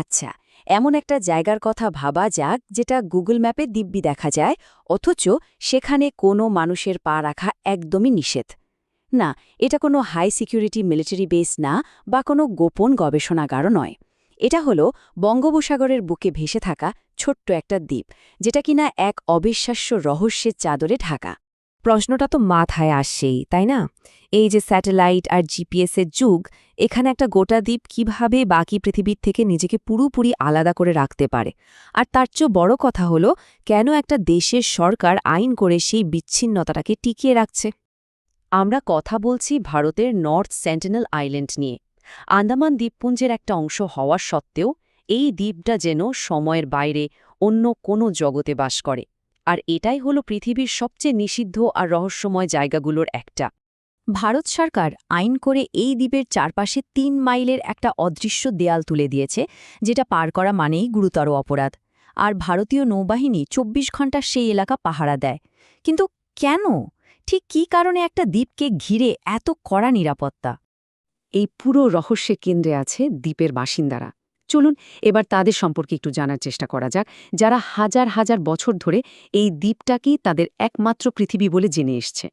আচ্ছা এমন একটা জায়গার কথা ভাবা যাক যেটা গুগল ম্যাপে দিব্যি দেখা যায়, অথচ সেখানে কোনো মানুষের পা রাখা একদমই নিষেধ। না, এটা কোনো হাই সিকিউরিটি মিলিটারি বেস না বা কোনো গোপন গবেষণাগারও নয়। এটা হলো বঙ্গোপসাগরের বুকে ভেসে থাকা ছোট্ট একটা দ্বীপ, যেটা কিনা এক অবিশ্বাস্য রহস্যের চাদরে ঢাকা। প্রশ্নটা তো মাথায় আসছেই, তাই না? এই যে স্যাটেলাইট আর জিপিএসের যুগ, এখানে একটা গোটা দ্বীপ কীভাবে বাকি পৃথিবীর থেকে নিজেকে পুরোপুরি আলাদা করে রাখতে পারে? আর তার চেয়ে বড় কথা হলো, কেন একটা দেশের সরকার আইন করে সেই বিচ্ছিন্নতাটাকে টিকিয়ে রাখছে? আমরা কথা বলছি ভারতের নর্থ সেন্টিনেল আইল্যান্ড নিয়ে। আন্দামান দ্বীপপুঞ্জের একটা অংশ হওয়া সত্ত্বেও, এই দ্বীপটা যেন সময়ের বাইরে অন্য কোনো জগতে বাস করে। আর এটাই হলো পৃথিবীর সবচেয়ে নিষিদ্ধ আর রহস্যময় জায়গাগুলোর একটা। ভারত সরকার আইন করে এই দ্বীপের চারপাশে তিন মাইলের একটা অদৃশ্য দেয়াল তুলে দিয়েছে, যেটা পার করা মানেই গুরুতর অপরাধ। আর ভারতীয় নৌবাহিনী ২৪ ঘণ্টা সেই এলাকা পাহারা দেয়। কিন্তু কেন? ঠিক কী কারণে একটা দ্বীপকে ঘিরে এত কড়া নিরাপত্তা? এই পুরো রহস্যের কেন্দ্রে আছে দ্বীপের বাসিন্দারা। চলুন এবার তাদের সম্পর্কে একটু জানার চেষ্টা করা যাক, যারা হাজার হাজার বছর ধরে এই দ্বীপটাকেই তাদের একমাত্র পৃথিবী বলে জেনে এসছে।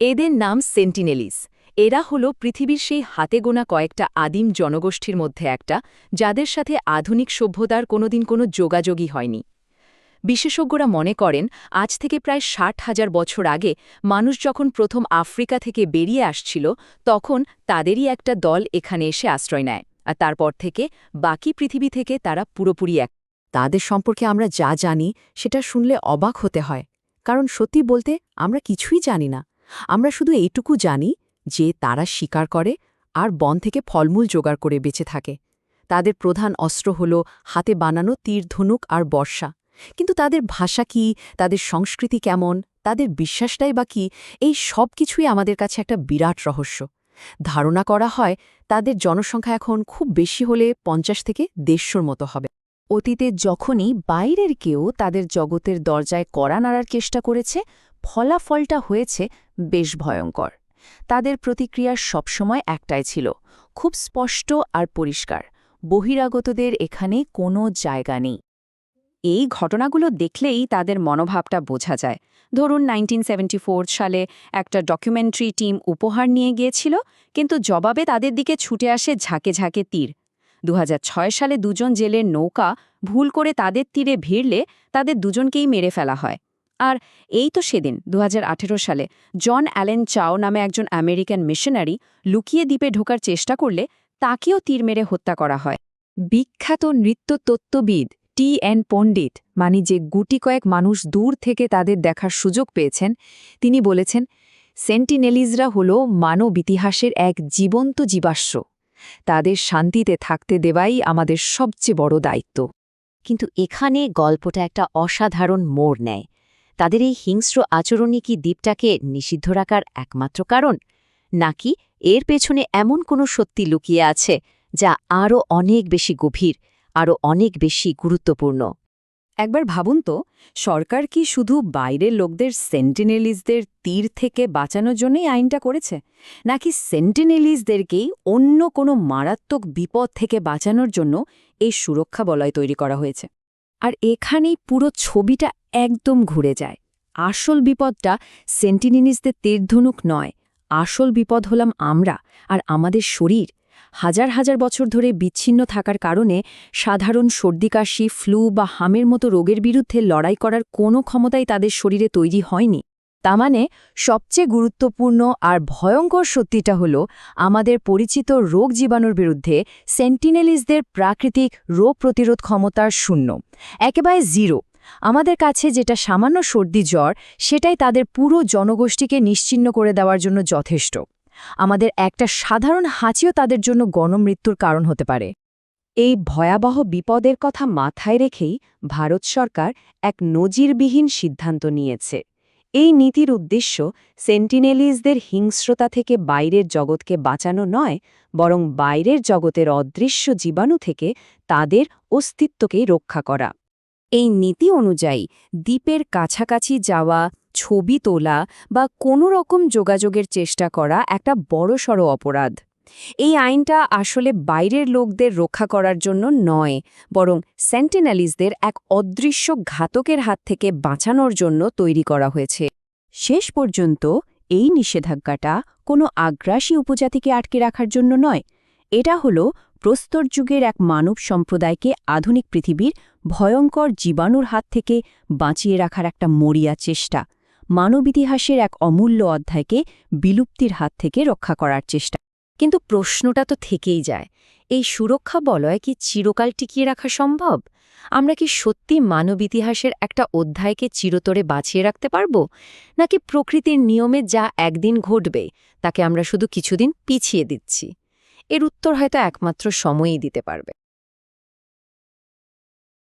এদের নাম সেন্টিনেলিস। এরা হল পৃথিবীর সেই হাতে গোনা কয়েকটা আদিম জনগোষ্ঠীর মধ্যে একটা, যাদের সাথে আধুনিক সভ্যতার কোনোদিন কোনো যোগাযোগই হয়নি। বিশেষজ্ঞরা মনে করেন, আজ থেকে প্রায় ষাট হাজার বছর আগে মানুষ যখন প্রথম আফ্রিকা থেকে বেরিয়ে আসছিল, তখন তাদেরই একটা দল এখানে এসে আশ্রয় নেয়। আর তারপর থেকে বাকি পৃথিবী থেকে তারা পুরোপুরি এক। তাদের সম্পর্কে আমরা যা জানি, সেটা শুনলে অবাক হতে হয়। কারণ সত্যি বলতে, আমরা কিছুই জানি না। আমরা শুধু এইটুকু জানি যে, তারা শিকার করে আর বন থেকে ফলমূল জোগাড় করে বেঁচে থাকে। তাদের প্রধান অস্ত্র হল হাতে বানানো তীর, ধনুক আর বর্ষা। কিন্তু তাদের ভাষা কি? তাদের সংস্কৃতি কেমন? তাদের বিশ্বাসটাই বা কি? এই সব কিছুই আমাদের কাছে একটা বিরাট রহস্য। ধারণা করা হয় তাদের জনসংখ্যা এখন খুব বেশি হলে পঞ্চাশ থেকে দেড়শোর মতো হবে। অতীতে যখনই বাইরের কেউ তাদের জগতের দরজায় কড়া নাড়ার চেষ্টা করেছে, ফলাফলটা হয়েছে বেশ ভয়ঙ্কর। তাদের প্রতিক্রিয়া সবসময় একটাই ছিল, খুব স্পষ্ট আর পরিষ্কার, বহিরাগতদের এখানে কোনো জায়গা নেই। এই ঘটনাগুলো দেখলেই তাদের মনোভাবটা বোঝা যায়। ধরুন 1974 সালে একটা ডকুমেন্টারি টিম উপহার নিয়ে গিয়েছিল, কিন্তু জবাবে তাদের দিকে ছুটে আসে ঝাঁকে ঝাঁকে তীর। 2006 সালে দুজন জেলের নৌকা ভুল করে তাদের তীরে ভিড়লে তাদের দুজনকেই মেরে ফেলা হয়। আর এই তো সেদিন 2018 সালে, জন অ্যালেন চাও নামে একজন আমেরিকান মিশনারি লুকিয়ে দ্বীপে ঢোকার চেষ্টা করলে তাকেও তীর মেরে হত্যা করা হয়। বিখ্যাত নৃত্যতত্ত্ববিদ টি এন পণ্ডিত মানে যে গুটি কয়েক মানুষ দূর থেকে তাদের দেখার সুযোগ পেয়েছেন, তিনি বলেছেন, সেন্টিনেলিজরা হল মানব ইতিহাসের এক জীবন্ত জীবাশ্ম। তাদের শান্তিতে থাকতে দেওয়াই আমাদের সবচেয়ে বড় দায়িত্ব কিন্তু এখানে গল্পটা একটা অসাধারণ মোড় নেয়। তাদের এই হিংস্র আচরণই কি দ্বীপটাকে নিষিদ্ধ রাখার একমাত্র কারণ? নাকি এর পেছনে এমন কোনো সত্যি লুকিয়ে আছে যা আরও অনেক বেশি গভীর আরও অনেক বেশি গুরুত্বপূর্ণ। একবার ভাবুন তো, সরকার কি শুধু বাইরের লোকদের সেন্টিনেলিসদের তীর থেকে বাঁচানোর জন্যই আইনটা করেছে? নাকি সেন্টিনেলিসদেরকেই অন্য কোনো মারাত্মক বিপদ থেকে বাঁচানোর জন্য এই সুরক্ষা বলয় তৈরি করা হয়েছে? আর এখানেই পুরো ছবিটা একদম ঘুরে যায়। আসল বিপদটা সেন্টিনিনিসদের তীরধনুক নয়, আসল বিপদ হলাম আমরা আর আমাদের শরীর। হাজার হাজার বছর ধরে বিচ্ছিন্ন থাকার কারণে সাধারণ সর্দিকাশি ফ্লু বা হামের মতো রোগের বিরুদ্ধে লড়াই করার কোনো ক্ষমতাই তাদের শরীরে তৈরি হয়নি। তা মানে সবচেয়ে গুরুত্বপূর্ণ আর ভয়ঙ্কর সত্যিটা হল আমাদের পরিচিত রোগ জীবাণুর বিরুদ্ধে সেন্টিনেলিসদের প্রাকৃতিক রোগ প্রতিরোধ ক্ষমতার শূন্য, একেবারে জিরো। আমাদের কাছে যেটা সামান্য সর্দি জ্বর, সেটাই তাদের পুরো জনগোষ্ঠীকে নিশ্চিন্ন করে দেওয়ার জন্য যথেষ্ট। আমাদের একটা সাধারণ হাঁচিও তাদের জন্য গণমৃত্যুর কারণ হতে পারে। এই ভয়াবহ বিপদের কথা মাথায় রেখেই ভারত সরকার এক নজিরবিহীন সিদ্ধান্ত নিয়েছে। এই নীতির উদ্দেশ্য সেন্টিনেলিজদের হিংস্রতা থেকে বাইরের জগৎকে বাঁচানো নয়, বরং বাইরের জগতের অদৃশ্য জীবাণু থেকে তাদের অস্তিত্বকেই রক্ষা করা। এই নীতি অনুযায়ী দ্বীপের কাছাকাছি যাওয়া ছবি তোলা বা কোনো রকম যোগাযোগের চেষ্টা করা একটা বড়সড় অপরাধ। এই আইনটা আসলে বাইরের লোকদের রক্ষা করার জন্য নয়, বরং সেন্টিনালিসদের এক অদৃশ্য ঘাতকের হাত থেকে বাঁচানোর জন্য তৈরি করা হয়েছে। শেষ পর্যন্ত এই নিষেধাজ্ঞাটা কোনো আগ্রাসী উপজাতিকে আটকে রাখার জন্য নয়, এটা হল প্রস্তর যুগের এক মানব সম্প্রদায়কে আধুনিক পৃথিবীর ভয়ঙ্কর জীবাণুর হাত থেকে বাঁচিয়ে রাখার একটা মরিয়া চেষ্টা। মানব ইতিহাসের এক অমূল্য অধ্যায়কে বিলুপ্তির হাত থেকে রক্ষা করার চেষ্টা। কিন্তু প্রশ্নটা তো থেকেই যায়। এই সুরক্ষা বলয় কি চিরকাল টিকিয়ে রাখা সম্ভব? আমরা কি সত্যি মানব ইতিহাসের একটা অধ্যায়কে চিরতরে বাঁচিয়ে রাখতে পারব? নাকি প্রকৃতির নিয়মে যা একদিন ঘটবে, তাকে আমরা শুধু কিছুদিন পিছিয়ে দিচ্ছি? এর উত্তর হয়তো একমাত্র সময়ই দিতে পারবে।